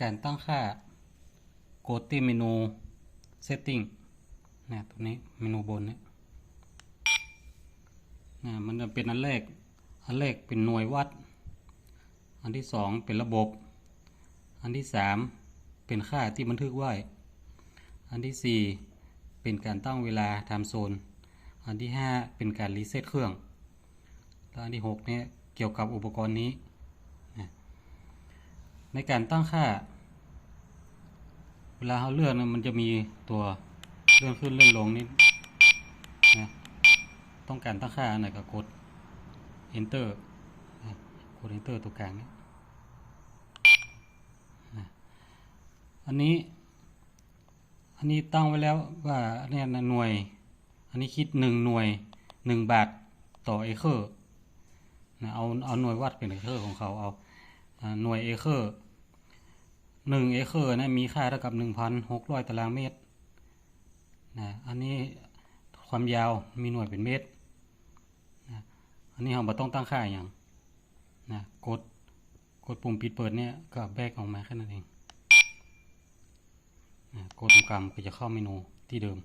การตั้งค่ากดที่เมนู setting นะตรงนี้เมนูบนเนี่ยนะมันจะเป็นอันแรก อันแรกเป็นหน่วยวัด อันที่สองเป็นระบบ อันที่สามเป็นค่าที่บันทึกไว้ อันที่สี่เป็นการตั้งเวลา time zone อันที่ห้าเป็นการรีเซ็ตเครื่อง แล้วอันที่หกเนี่ยเกี่ยวกับอุปกรณ์นี้ ในการตั้งค่า เวลาเขาเลื่อนนะมันจะมีตัวเลื่อนขึ้นเลื่อนลงนี่นะต้องการตั้งค่าอันไหนก็กด enter นะกด enter ตัวกลางนี้นะอันนี้อันนี้ตั้งไว้แล้วว่าเนี้ยหน่วย อันนี้คิดหนึ่งหน่วยหนึ่งบาทต่อเอเคอร์นะเอาเอาหน่วยวัดเป็นเอเคอร์ของเขาเอาหน่วยเอเคอร์ หนึ่งเอเคอร์นะมีค่าเท่ากับหนึ่งพันหกร้อยตารางเมตรนะอันนี้ความยาวมีหน่วยเป็นเมตรนะอันนี้เราไม่ต้องตั้งค่าอย่างนะกดกดปุ่มปิดเปิดเนี่ยก็แบกออกมาแค่นั้นเองนะกดตรงกลางก็จะเข้าเมนูที่เดิม